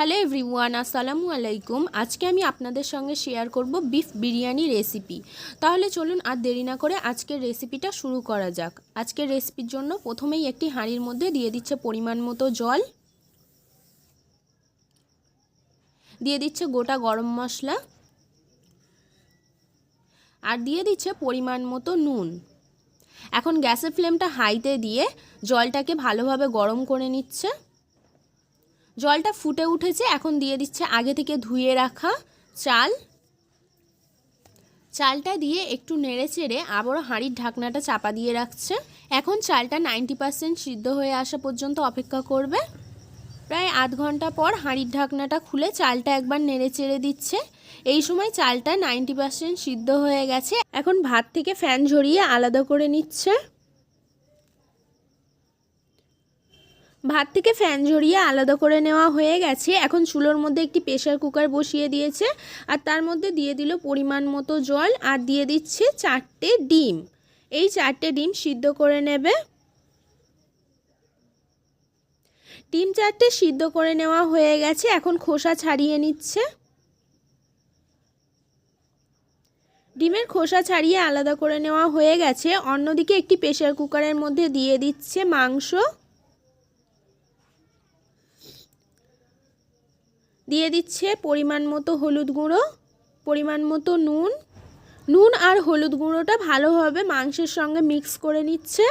Hello everyone, আসসালামু আলাইকুম। আজকে আমি আপনাদের সঙ্গে শেয়ার করব বিফ বিরিয়ানি রেসিপি। তাহলে চলুন আর দেরি না করে আজকের রেসিপিটা শুরু করা যাক। আজকের রেসিপির জন্য প্রথমেই একটি হাঁড়ির মধ্যে দিয়ে দিচ্ছে পরিমাণ মতো জল। দিয়ে দিচ্ছে গোটা গরম মশলা। আর দিয়ে দিচ্ছে পরিমাণ মতো নুন। এখন গ্যাসের ফ্লেমটা হাইতে দিয়ে জলটাকে ভালোভাবে গরম করে নিচ্ছে। জলটা ফুটে উঠেছে, এখন দিয়ে দিচ্ছে আগে থেকে ধুয়ে রাখা চাল। চালটা দিয়ে একটু নেড়ে চেড়ে আবারও হাঁড়ির ঢাকনাটা চাপা দিয়ে রাখছে। এখন চালটা নাইনটি পারসেন্ট সিদ্ধ হয়ে আসা পর্যন্ত অপেক্ষা করবে। প্রায় আধ ঘণ্টা পর হাঁড়ির ঢাকনাটা খুলে চালটা একবার নেড়ে চেড়ে দিচ্ছে। এই সময় চালটা নাইনটি পারসেন্ট সিদ্ধ হয়ে গেছে। এখন ভাত থেকে ফ্যান ঝরিয়ে আলাদা করে নিচ্ছে। ভাত থেকে ফ্যান ঝরিয়ে আলাদা করে নেওয়া হয়ে গেছে। এখন চুলোর মধ্যে একটি প্রেশার কুকার বসিয়ে দিয়েছে আর তার মধ্যে দিয়ে দিল পরিমাণ মতো জল আর দিয়ে দিচ্ছে চারটে ডিম। এই চারটে ডিম সিদ্ধ করে নেবে। ডিম চারটে সিদ্ধ করে নেওয়া হয়ে গেছে। এখন খোসা ছাড়িয়ে নিচ্ছে। ডিমের খোসা ছাড়িয়ে আলাদা করে নেওয়া হয়ে গেছে। অন্যদিকে একটি প্রেশার কুকারের মধ্যে দিয়ে দিচ্ছে মাংস। দিয়ে দিচ্ছে পরিমাণ মতো হলুদ গুঁড়ো, পরিমাণ মতো নুন। নুন আর হলুদ গুঁড়োটা ভালোভাবে মাংসের সঙ্গে মিক্স করে নিচ্ছে।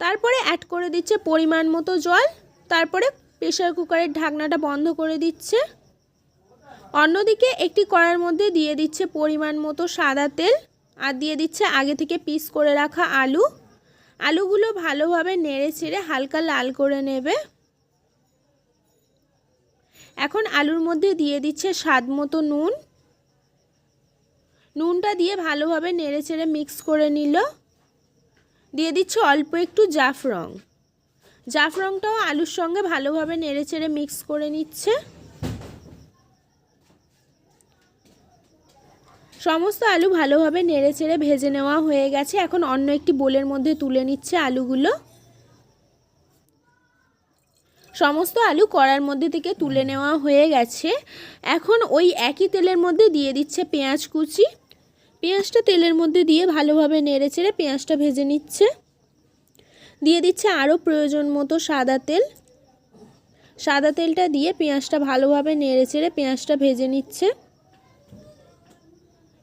তারপরে অ্যাড করে দিচ্ছে পরিমাণ মতো জল। তারপরে প্রেশার কুকারের ঢাকনাটা বন্ধ করে দিচ্ছে। অন্যদিকে একটি কড়ার মধ্যে দিয়ে দিচ্ছে পরিমাণ মতো সাদা তেল আর দিয়ে দিচ্ছে আগে থেকে পিস করে রাখা আলু। আলুগুলো ভালোভাবে নেড়ে ছেড়ে হালকা লাল করে নেবে। এখন আলুর মধ্যে দিয়ে দিচ্ছে স্বাদ মতো নুন। নুনটা দিয়ে ভালোভাবে নেড়ে চেড়ে মিক্স করে নিল। দিয়ে দিচ্ছে অল্প একটু জাফরং। জাফরংটাও আলুর সঙ্গে ভালোভাবে নেড়ে চেড়ে মিক্স করে নিচ্ছে। সমস্ত আলু ভালোভাবে নেড়ে চেড়ে ভেজে নেওয়া হয়ে গেছে। এখন অন্য একটি বোলের মধ্যে তুলে নিচ্ছে আলুগুলো। সমস্ত আলু কড়ার মধ্যে থেকে তুলে নেওয়া হয়ে গেছে। এখন ওই একই তেলের মধ্যে দিয়ে দিচ্ছে পেঁয়াজ কুচি। পেঁয়াজটা তেলের মধ্যে দিয়ে ভালোভাবে নেড়ে চেড়ে পেঁয়াজটা ভেজে নিচ্ছে। দিয়ে দিচ্ছে আরও প্রয়োজন মতো সাদা তেল। সাদা তেলটা দিয়ে পেঁয়াজটা ভালোভাবে নেড়ে চেড়ে পেঁয়াজটা ভেজে নিচ্ছে।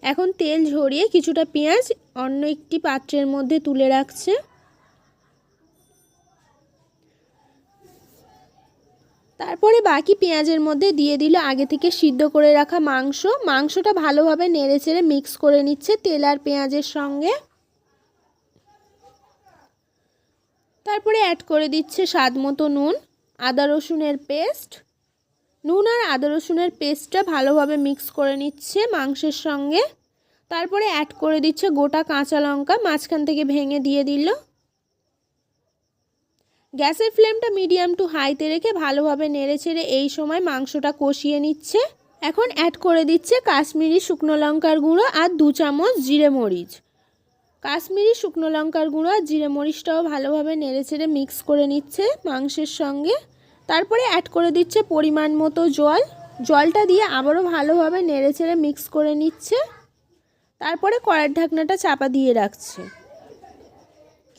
এখন তেল ঝরিয়ে কিছুটা পেঁয়াজ অন্য একটি পাত্রের মধ্যে তুলে রাখছে। তারপরে বাকি পেঁয়াজের মধ্যে দিয়ে দিল আগে থেকে সিদ্ধ করে রাখা মাংস। মাংসটা ভালোভাবে নেড়ে চেড়ে মিক্স করে নিচ্ছে তেল আর পেঁয়াজের সঙ্গে। তারপরে অ্যাড করে দিচ্ছে স্বাদ মতো নুন, আদা রসুনের পেস্ট নুন আর আদা রসুনের পেস্টটা ভালোভাবে মিক্স করে নিচ্ছে মাংসের সঙ্গে। তারপরে অ্যাড করে দিচ্ছে গোটা কাঁচা লঙ্কা, মাঝখান থেকে ভেঙে দিয়ে দিল। গ্যাসের ফ্লেমটা মিডিয়াম টু হাইতে রেখে ভালোভাবে নেড়ে ছেড়ে এই সময় মাংসটা কষিয়ে নিচ্ছে। এখন অ্যাড করে দিচ্ছে কাশ্মীরি শুকনো লঙ্কার গুঁড়ো আর দু চামচ জিরে মরিচ। কাশ্মীরি শুকনো লঙ্কার গুঁড়ো আর জিরে মরিচটাও ভালোভাবে নেড়ে ছেড়ে মিক্স করে নিচ্ছে মাংসের সঙ্গে। তারপরে অ্যাড করে দিচ্ছে পরিমাণ মতো জল। জলটা দিয়ে আবারও ভালোভাবে নেড়ে ছেড়ে মিক্স করে নিচ্ছে। তারপরে কড়ার ঢাকনাটা চাপা দিয়ে রাখছে।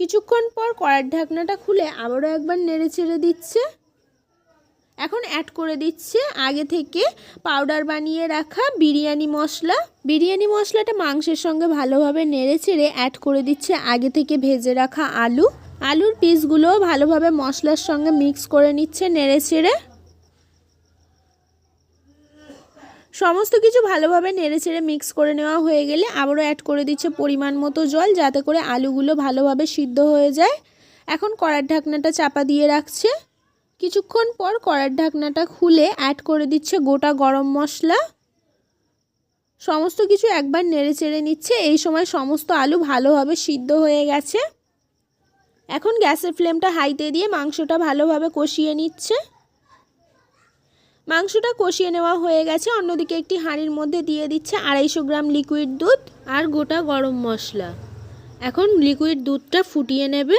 কিছুক্ষণ পর কড়ার ঢাকনাটা খুলে আবারও একবার নেড়ে চেড়ে দিচ্ছে। এখন অ্যাড করে দিচ্ছে আগে থেকে পাউডার বানিয়ে রাখা বিরিয়ানি মশলা। বিরিয়ানি মশলাটা মাংসের সঙ্গে ভালোভাবে নেড়ে চেড়ে অ্যাড করে দিচ্ছে আগে থেকে ভেজে রাখা আলু। আলুর পিসগুলোও ভালোভাবে মশলার সঙ্গে মিক্স করে নিচ্ছে নেড়ে ছেড়ে সমস্ত কিছু ভালোভাবে নেড়ে চেড়ে মিক্স করে নেওয়া হয়ে গেলে আবারও অ্যাড করে দিচ্ছে পরিমাণ মতো জল যাতে করে আলুগুলো ভালোভাবে সিদ্ধ হয়ে যায়। এখন কড়ার ঢাকনাটা চাপা দিয়ে রাখছে। কিছুক্ষণ পর কড়ার ঢাকনাটা খুলে অ্যাড করে দিচ্ছে গোটা গরম মশলা। সমস্ত কিছু একবার নেড়ে চেড়ে নিচ্ছে। এই সময় সমস্ত আলু ভালোভাবে সিদ্ধ হয়ে গেছে। এখন গ্যাসের ফ্লেমটা হাইতে দিয়ে মাংসটা ভালোভাবে কষিয়ে নিচ্ছে। মাংসটা কষিয়ে নেওয়া হয়ে গেছে। অন্যদিকে একটি হাঁড়ির মধ্যে দিয়ে দিচ্ছে আড়াইশো গ্রাম লিকুইড দুধ আর গোটা গরম মশলা। এখন লিকুইড দুধটা ফুটিয়ে নেবে।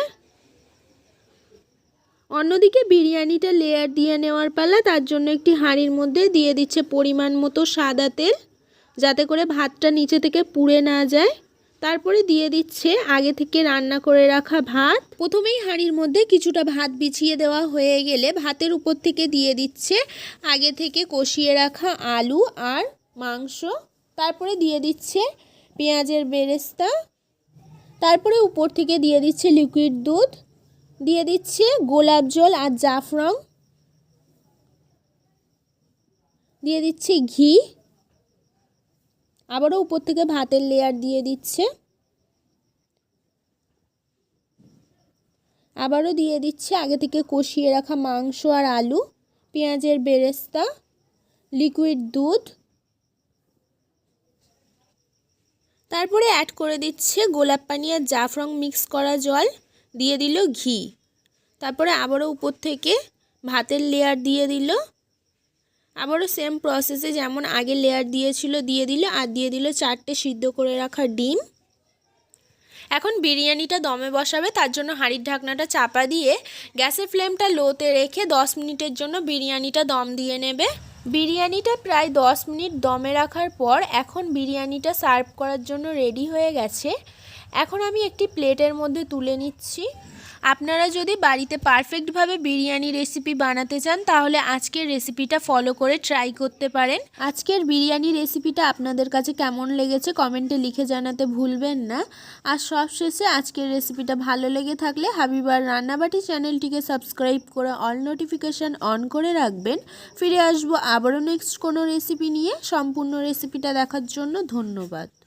অন্যদিকে বিরিয়ানিটা লেয়ার দিয়ে নেওয়ার পালা তার জন্য একটি হাঁড়ির মধ্যে দিয়ে দিচ্ছে পরিমাণ মতো সাদা তেল, যাতে করে ভাতটা নিচে থেকে পুড়ে না যায়। তারপরে দিয়ে দিচ্ছে আগে থেকে রান্না করে রাখা ভাত। প্রথমেই হাঁড়ির মধ্যে কিছুটা ভাত বিছিয়ে দেওয়া হয়ে গেলে ভাতের উপর থেকে দিয়ে দিচ্ছে আগে থেকে কষিয়ে রাখা আলু আর মাংস। তারপরে দিয়ে দিচ্ছে পেঁয়াজের বেরেস্তা। তারপরে উপর থেকে দিয়ে দিচ্ছে লিকুইড দুধ। দিয়ে দিচ্ছে গোলাপ জল আর জাফরং। দিয়ে দিচ্ছে ঘি। আবারও উপর থেকে ভাতের লেয়ার দিয়ে দিচ্ছে। আবারও দিয়ে দিচ্ছে আগে থেকে কষিয়ে রাখা মাংস আর আলু, পেঁয়াজের বেরেস্তা লিকুইড দুধ। তারপরে অ্যাড করে দিচ্ছে গোলাপ পানি আর জাফরং মিক্স করা জল, দিয়ে দিল ঘি। তারপরে আবারও উপর থেকে ভাতের লেয়ার দিয়ে দিল আবারও সেম প্রসেসে যেমন আগে লেয়ার দিয়েছিল, দিয়ে দিল, আর দিয়ে দিল চারটে সিদ্ধ করে রাখা ডিম। এখন বিরিয়ানিটা দমে বসাবে, তার জন্য হাঁড়ির ঢাকনাটা চাপা দিয়ে গ্যাসের ফ্লেমটা লোতে রেখে দশ মিনিটের জন্য বিরিয়ানিটা দম দিয়ে নেবে। বিরিয়ানিটা প্রায় দশ মিনিট দমে রাখার পর এখন বিরিয়ানিটা সার্ভ করার জন্য রেডি হয়ে গেছে। এখন আমি একটি প্লেটের মধ্যে তুলে নিচ্ছি। আপনারা যদি বাড়িতে পারফেক্টভাবে বিরিয়ানি রেসিপি বানাতে চান, তাহলে আজকের রেসিপিটা ফলো করে ট্রাই করতে পারেন। আজকের বিরিয়ানি রেসিপিটা আপনাদের কাছে কেমন লেগেছে কমেন্টে লিখে জানাতে ভুলবেন না। আর সবশেষে আজকের রেসিপিটা ভালো লেগে থাকলে হাবিবার রান্নাবাটি চ্যানেলটিকে সাবস্ক্রাইব করে অল নোটিফিকেশান অন করে রাখবেন। ফিরে আসব আবারও নেক্সট কোনো রেসিপি নিয়ে। সম্পূর্ণ রেসিপিটা দেখার জন্য ধন্যবাদ।